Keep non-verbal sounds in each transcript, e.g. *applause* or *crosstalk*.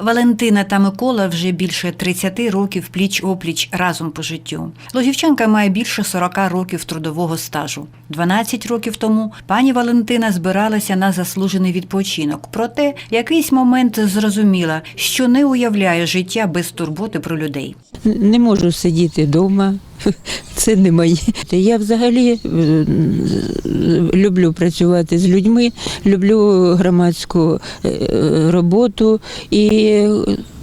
Валентина та Микола вже більше 30 років пліч-опліч разом по життю. Лозівчанка має більше 40 років трудового стажу. 12 років тому пані Валентина збиралася на заслужений відпочинок. Проте якийсь момент зрозуміла, що не уявляє життя без турботи про людей. Не можу сидіти вдома Це не моє. Я взагалі е, люблю працювати з людьми, люблю громадську е, роботу і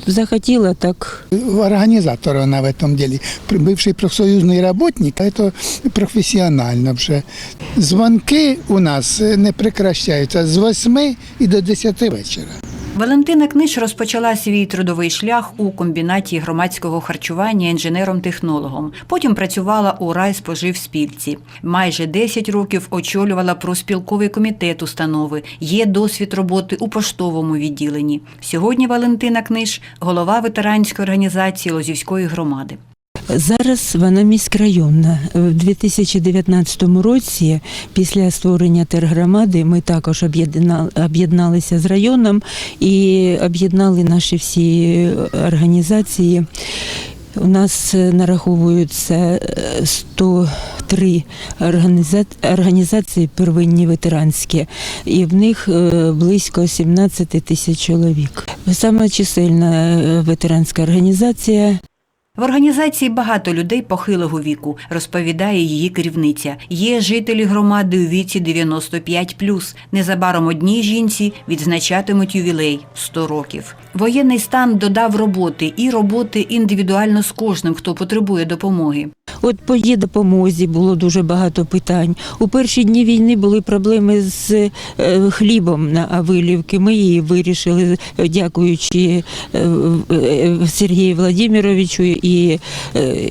захотіла так. Организатор она в этом деле. Бывший профсоюзный работник, это профессионально вже. Дзвонки у нас не прекращаються з 8 і до 10 вечора. Валентина Книж розпочала свій трудовий шлях у комбінаті громадського харчування інженером-технологом. Потім працювала у райспоживспілці. Майже 10 років очолювала проспілковий комітет установи. Є досвід роботи у поштовому відділенні. Сьогодні Валентина Книж голова ветеранської організації Лозівської громади. Зараз вона міськрайонна. В 2019 році, після створення тергромади, ми також об'єднали- об'єдналися з районом і об'єднали наші всі організації. У нас е, нараховуються е, 103 організа- організації первинні ветеранські, і в них е, близько 17 тисяч чоловік. Саме чисельна е, ветеранська організація В організації багато людей похилого віку, розповідає її керівниця. Є жителі громади у віці 95+. Незабаром одній жінці відзначатимуть ювілей 100 років. Воєнний стан додав роботи і роботи індивідуально з кожним, хто потребує допомоги. От по її допомозі було дуже багато питань. У перші дні війни були проблеми з е, хлібом на Авилівки. Ми її вирішили, е, дякуючи е, Сергію Владимировичу і е,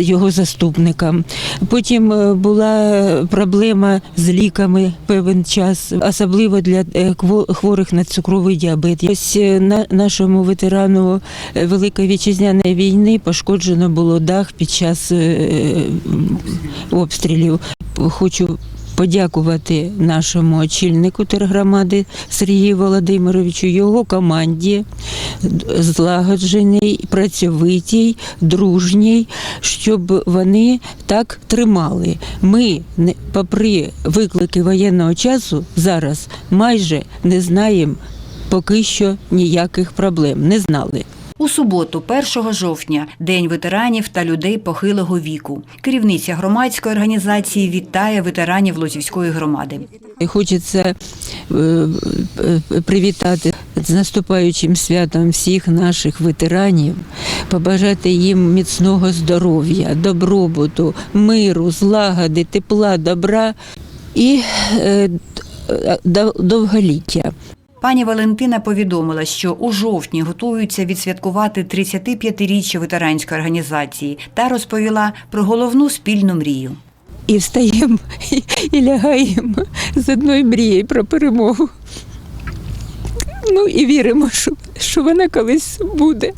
його заступникам. Потім е, була проблема з ліками певен час, особливо для е, хворих на цукровий діабет. Ось на нашому ветерану Великої вітчизняної війни пошкоджено було дах під час обстрілів. Хочу подякувати нашому очільнику тергромади Сергію Володимировичу, його команді злагодженій, працьовитій, дружній, щоб вони так тримали. Ми, попри виклики воєнного часу, зараз майже не знаємо поки що ніяких проблем. Не знали. У суботу, 1 жовтня, День ветеранів та людей похилого віку. Керівниця громадської організації вітає ветеранів Лозівської громади. Хочеться е, е, привітати з наступаючим святом всіх наших ветеранів, побажати їм міцного здоров'я, добробуту, миру, злагоди, тепла, добра і е, довголіття. Пані Валентина повідомила, що у жовтні готуються відсвяткувати 35-річчя ветеранської організації та розповіла про головну спільну мрію. І встаємо *laughs* і, лягаємо з одною мрією про перемогу. Ну і віримо, що, що вона колись буде.